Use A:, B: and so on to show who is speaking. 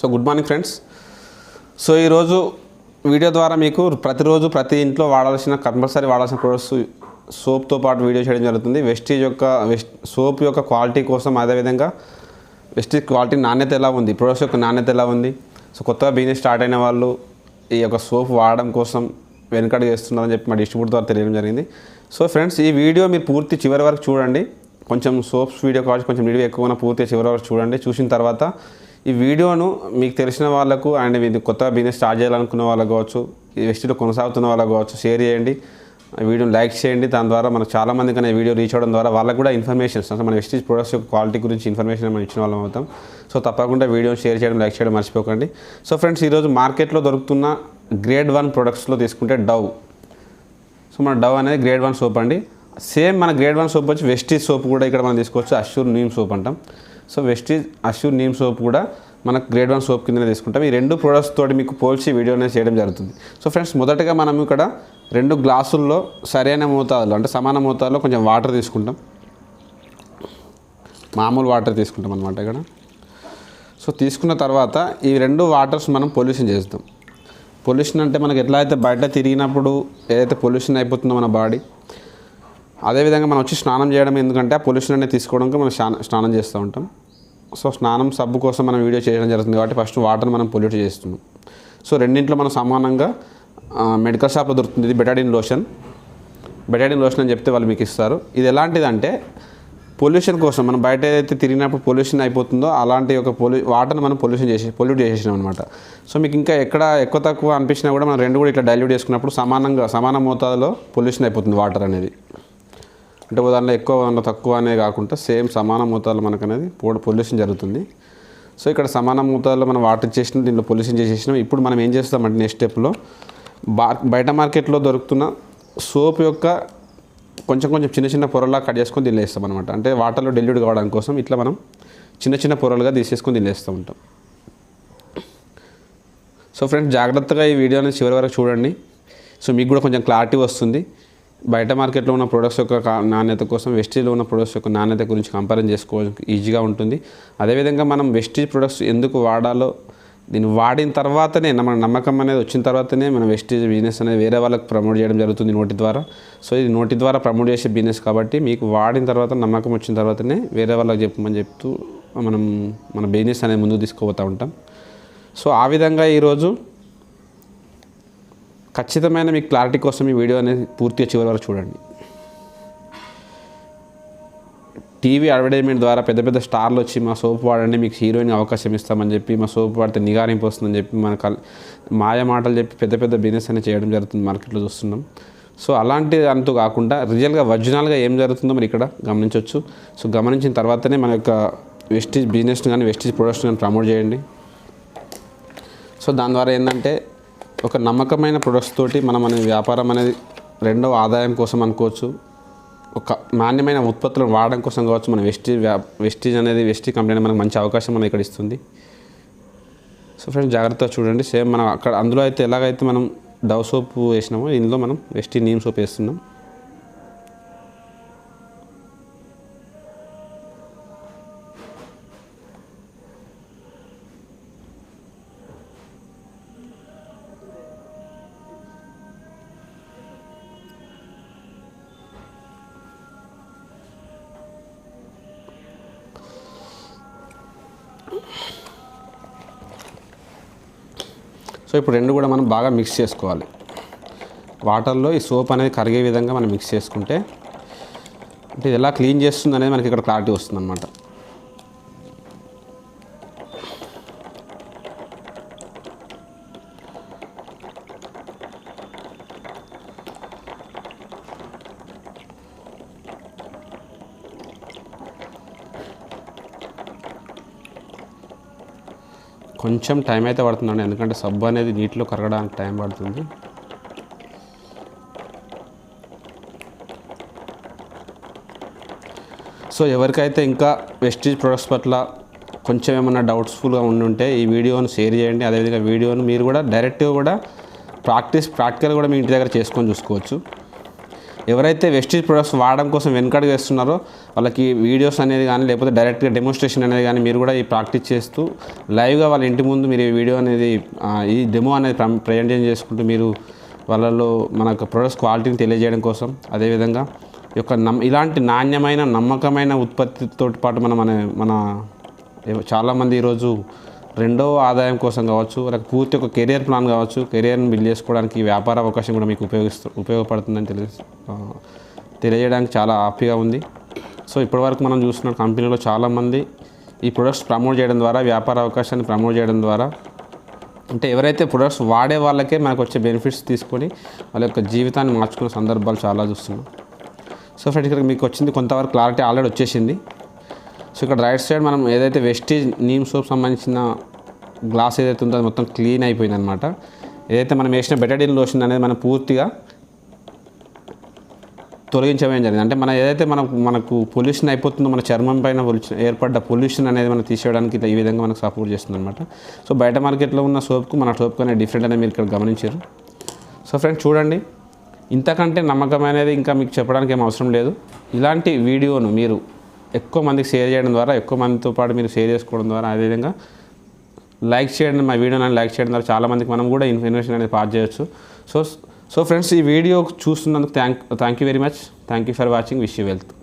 A: So good morning friends. So ఈరోజు video ద్వారా మీకు ప్రతిరోజు ప్రతి ఇంట్లో వాడాల్సిన కంపల్సరీ వాడాల్సిన ప్రొడక్ట్స్ సోప్తో పాటు వీడియో చేయడం జరుగుతుంది. వెస్టీజ్ యొక్క వెస్ట్ సోప్ యొక్క క్వాలిటీ కోసం అదేవిధంగా వెస్టీజ్ క్వాలిటీ నాణ్యత ఎలా ఉంది? ప్రొడక్ట్స్ యొక్క నాణ్యత ఎలా ఉంది? సో కొత్తగా బిజినెస్ స్టార్ట్ అయిన వాళ్ళు ఈ యొక్క సోప్ వాడడం కోసం వెనుకడు చేస్తున్నారని చెప్పి మా డిస్ట్రిబ్యూటర్ ద్వారా తెలియడం జరిగింది. సో ఫ్రెండ్స్ ఈ వీడియో మీరు పూర్తి చివరి వరకు చూడండి. కొంచెం సోప్స్ వీడియో కావచ్చు కొంచెం వీడియో ఎక్కువ పూర్తి చివరి వరకు చూడండి. చూసిన తర్వాత ఈ వీడియోను మీకు తెలిసిన వాళ్ళకు అండ్ మీరు కొత్తగా బిజినెస్ స్టార్ట్ చేయాలనుకున్న వాళ్ళకు కావచ్చు ఈ వెస్ట్లో కొనసాగుతున్న వాళ్ళకు కావచ్చు షేర్ చేయండి. వీడియోని లైక్ చేయండి. దాని ద్వారా మనకు చాలా మందికి వీడియో రీచ్ అవ్వడం ద్వారా వాళ్ళకు కూడా ఇన్ఫర్మేషన్ అంటే మన వెస్టీజ్ ప్రొడక్ట్స్ యొక్క క్వాలిటీ గురించి ఇన్ఫర్మేషన్ మనం ఇచ్చిన వాళ్ళం అవుతాం. సో తప్పకుండా వీడియోని షేర్ చేయడం లైక్ చేయడం మర్చిపోకండి. సో ఫ్రెండ్స్ ఈరోజు మార్కెట్లో దొరుకుతున్న గ్రేడ్ వన్ ప్రొడక్ట్స్లో తీసుకుంటే డవ్. సో మన డవ్ అనేది గ్రేడ్ వన్ సోప్ అండి. సేమ్ మన గ్రేడ్ వన్ సోప్ వచ్చి వెస్టీజ్ సోప్ కూడా ఇక్కడ మనం తీసుకోవచ్చు అష్యూర్ నీమ్ సోప్ అంటాం. So Vestige Assure neem soap కూడా మనకు గ్రేడ్ వన్ సోప్ కిందనే తీసుకుంటాం. ఈ రెండు ప్రొడక్ట్స్ తోటి మీకు పోల్చి వీడియో అనేది చేయడం జరుగుతుంది. సో ఫ్రెండ్స్ మొదటగా మనం ఇక్కడ రెండు గ్లాసుల్లో సరైన మోతాదులో అంటే సమాన మోతాదులో కొంచెం వాటర్ తీసుకుంటాం. మామూలు వాటర్ తీసుకుంటాం అనమాట ఇక్కడ. సో తీసుకున్న తర్వాత ఈ రెండు వాటర్స్ మనం పొల్యూషన్ చేస్తాం. పొల్యూషన్ అంటే మనకి ఎట్లా అయితే బయట తిరిగినప్పుడు ఏదైతే పొల్యూషన్ అయిపోతుందో మన బాడీ అదేవిధంగా మనం వచ్చి స్నానం చేయడం ఎందుకంటే ఆ పొల్యూషన్ అనేది తీసుకోవడానికి మనం స్నానం స్నానం చేస్తూ ఉంటాం. సో స్నానం సబ్బు కోసం మనం వీడియో చేయడం జరుగుతుంది కాబట్టి ఫస్ట్ వాటర్ మనం పొల్యూట్ చేస్తున్నాం. సో రెండింట్లో మనం సమానంగా మెడికల్ షాప్లో దొరుకుతుంది ఇది బెటాడిన్ లోషన్. బెటాడిన్ లోషన్ అని చెప్తే వాళ్ళు మీకు ఇస్తారు. ఇది ఎలాంటిదంటే పొల్యూషన్ కోసం మనం బయట ఏదైతే తిరిగినప్పుడు పొల్యూషన్ అయిపోతుందో అలాంటి ఒక పొల్యూ వాటర్ని మనం పొల్యూషన్ చేసి పొల్యూట్ చేసేసినాం అనమాట సో మీకు ఇంకా ఎక్కడ ఎక్కువ తక్కువ అనిపించినా కూడా మనం రెండు కూడా ఇట్లా డైల్యూట్ చేసుకున్నప్పుడు సమానంగా సమాన మోతాదులో పొల్యూషన్ అయిపోతుంది వాటర్ అనేది. అంటే దానిలో ఎక్కువ దానిలో తక్కువ అనే కాకుండా సేమ్ సమాన మూతాలు మనకు అనేది పొల్యూషన్ జరుగుతుంది. సో ఇక్కడ సమాన మూతాలు మనం వాటర్ చేసిన దీంట్లో పొల్యూషన్ చేసేసినాం. ఇప్పుడు మనం ఏం చేస్తామంటే నెక్స్ట్ స్టెప్లో బా బయట మార్కెట్లో దొరుకుతున్న సోప్ యొక్క కొంచెం కొంచెం చిన్న చిన్న పొరలా కట్ చేసుకొని తినేస్తాం అనమాట అంటే వాటర్లో డెల్యూడ్ కావడానికి కోసం ఇట్లా మనం చిన్న చిన్న పొరలుగా తీసేసుకొని తినేస్తూ ఉంటాం. సో ఫ్రెండ్స్ జాగ్రత్తగా ఈ వీడియోని చివరి వరకు చూడండి. సో మీకు కూడా కొంచెం క్లారిటీ వస్తుంది. బయట మార్కెట్లో ఉన్న ప్రొడక్ట్స్ యొక్క నాణ్యత కోసం వెస్టీజ్లో ఉన్న ప్రొడక్ట్స్ యొక్క నాణ్యత గురించి కంపారిజన్ చేసుకోవడానికి ఈజీగా ఉంటుంది. అదేవిధంగా మనం వెస్టీజ్ ప్రొడక్ట్స్ ఎందుకు వాడాలో దీన్ని వాడిన తర్వాతనే మన నమ్మకం అనేది వచ్చిన తర్వాతనే మనం వెస్టేజ్ బిజినెస్ అనేది వేరే వాళ్ళకి ప్రమోట్ చేయడం జరుగుతుంది నోటి ద్వారా. సో ఇది నోటి ద్వారా ప్రమోట్ చేసే బిజినెస్ కాబట్టి మీకు వాడిన తర్వాత నమ్మకం వచ్చిన తర్వాతనే వేరే వాళ్ళకి చెప్పమని చెప్తూ మనం మన బిజినెస్ అనేది ముందుకు తీసుకుపోతూ ఉంటాం. సో ఆ విధంగా ఈరోజు ఖచ్చితమైన మీకు క్లారిటీ కోసం ఈ వీడియో అనేది పూర్తిగా చివరి వరకు చూడండి. టీవీ అడ్వర్టైజ్మెంట్ ద్వారా పెద్ద పెద్ద స్టార్లు వచ్చి మా సోప్ వాడండి మీకు హీరోయిన్ అవకాశం ఇస్తామని చెప్పి మా సోప్ వాడితే నిగారింపు వస్తుందని చెప్పి మన కల్ మాయ మాటలు చెప్పి పెద్ద పెద్ద బిజినెస్ అనేది చేయడం జరుగుతుంది మార్కెట్లో చూస్తున్నాం. సో అలాంటి అంటూ కాకుండా రియల్గా ఒరిజినల్గా ఏం జరుగుతుందో మరి ఇక్కడ గమనించవచ్చు సో గమనించిన తర్వాతనే మన యొక్క వెస్టీజ్ బిజినెస్ని కానీ వెస్టీజ్ ప్రొడక్ట్స్ కానీ ప్రమోట్ చేయండి. సో దాని ద్వారా ఏంటంటే ఒక నమ్మకమైన ప్రొడక్ట్స్ తోటి మనం అనే వ్యాపారం అనేది రెండవ ఆదాయం కోసం అనుకోవచ్చు. ఒక నాణ్యమైన ఉత్పత్తులను వాడడం కోసం కావచ్చు మన వెస్టీ వ్యా వెస్టీజ్ అనేది వెస్టీ కంపెనీ మనకు మంచి అవకాశం మనం ఇక్కడ ఇస్తుంది. సో ఫ్రెండ్స్ జాగ్రత్తగా చూడండి. సేమ్ మనం అక్కడ అందులో అయితే ఎలాగైతే మనం డవ్ సోప్ వేసినామో ఇందులో మనం వెస్టీ నీమ్ సోప్ వేస్తున్నాం. సో ఇప్పుడు రెండు కూడా మనం బాగా మిక్స్ చేసుకోవాలి. వాటర్లో ఈ సోప్ అనేది కరిగే విధంగా మనం మిక్స్ చేసుకుంటే అంటే ఇది ఎలా క్లీన్ చేస్తుంది అనేది మనకి ఇక్కడ క్లారిటీ వస్తుంది అనమాట కొంచెం టైం అయితే పడుతుందండి ఎందుకంటే సబ్బు అనేది నీటిలో కరగడానికి టైం పడుతుంది. సో ఎవరికైతే ఇంకా వెస్టీజ్ ప్రొడక్ట్స్ పట్ల కొంచెం ఏమైనా డౌట్స్ఫుల్గా ఉండి ఉంటే ఈ వీడియోను షేర్ చేయండి. అదేవిధంగా వీడియోను మీరు కూడా డైరెక్ట్గా కూడా ప్రాక్టీస్ ప్రాక్టికల్ కూడా మీ ఇంటి దగ్గర చేసుకొని చూసుకోవచ్చు. ఎవరైతే వెస్టీజ్ ప్రొడక్ట్స్ వాడడం కోసం వెనకడుగు వేస్తున్నారో వాళ్ళకి వీడియోస్ అనేది కానీ లేకపోతే డైరెక్ట్గా డెమోన్స్ట్రేషన్ అనేది కానీ మీరు కూడా ఈ ప్రాక్టీస్ చేస్తూ లైవ్గా వాళ్ళ ఇంటి ముందు మీరు ఈ వీడియో అనేది ఈ డెమో అనేది ప్రజెంటేషన్ చేసుకుంటూ మీరు వాళ్ళలో మన ప్రొడక్ట్స్ క్వాలిటీని తెలియజేయడం కోసం అదేవిధంగా ఈ యొక్క నమ్ ఇలాంటి నాణ్యమైన నమ్మకమైన ఉత్పత్తితో పాటు మనం మన మన చాలామంది ఈరోజు రెండో ఆదాయం కోసం కావచ్చు లేక పూర్తి ఒక కెరియర్ ప్లాన్ కావచ్చు కెరియర్ని బిల్డ్ చేసుకోవడానికి వ్యాపార అవకాశం కూడా మీకు ఉపయోగిస్తూ ఉపయోగపడుతుందని తెలియ తెలియజేయడానికి చాలా హ్యాపీగా ఉంది. సో ఇప్పటివరకు మనం చూస్తున్న కంపెనీలో చాలామంది ఈ ప్రొడక్ట్స్ ప్రమోట్ చేయడం ద్వారా వ్యాపార అవకాశాన్ని ప్రమోట్ చేయడం ద్వారా అంటే ఎవరైతే ప్రొడక్ట్స్ వాడే వాళ్ళకే మనకు వచ్చే బెనిఫిట్స్ తీసుకొని వాళ్ళ యొక్క జీవితాన్ని మార్చుకునే సందర్భాలు చాలా చూస్తున్నాం. సో ఫ్రెండ్స్ ఇక్కడ మీకు వచ్చింది కొంతవరకు క్లారిటీ ఆల్రెడీ వచ్చేసింది. సో ఇక్కడ రైట్ సైడ్ మనం ఏదైతే వెస్టేజ్ నీమ్ సోప్ సంబంధించిన గ్లాస్ ఏదైతే ఉందో అది మొత్తం క్లీన్ అయిపోయింది అనమాట ఏదైతే మనం వేసిన బెటడిన్ లోషన్ అనేది మనం పూర్తిగా తొలగించడం జరిగింది. అంటే మన ఏదైతే మనం మనకు పొల్యూషన్ అయిపోతుందో మన చర్మం పైన పొల్యూషన్ ఏర్పడ్డ పొల్యూషన్ అనేది మనం తీసేయడానికి ఈ విధంగా మనకు సపోర్ట్ చేస్తుంది అనమాట సో బయట మార్కెట్లో ఉన్న సోప్కు మన సోప్కు అనేది డిఫరెంట్ అనేది మీరు ఇక్కడ గమనించారు. సో ఫ్రెండ్స్ చూడండి. ఇంతకంటే నమ్మకమైనది ఇంకా మీకు చెప్పడానికి ఏం అవసరం లేదు. ఇలాంటి వీడియోను మీరు ఎక్కువ మందికి షేర్ చేయడం ద్వారా ఎక్కువ మందితో పాటు మీరు షేర్ చేసుకోవడం ద్వారా అదేవిధంగా లైక్ చేయండి మా వీడియోని లైక్ చేయడం ద్వారా చాలామందికి మనం కూడా ఇన్ఫర్మేషన్ అనేది పాస్ చేయొచ్చు. సో సో ఫ్రెండ్స్ ఈ video చూస్తున్నందుకు thank thank you very much thank you for watching wish you wealth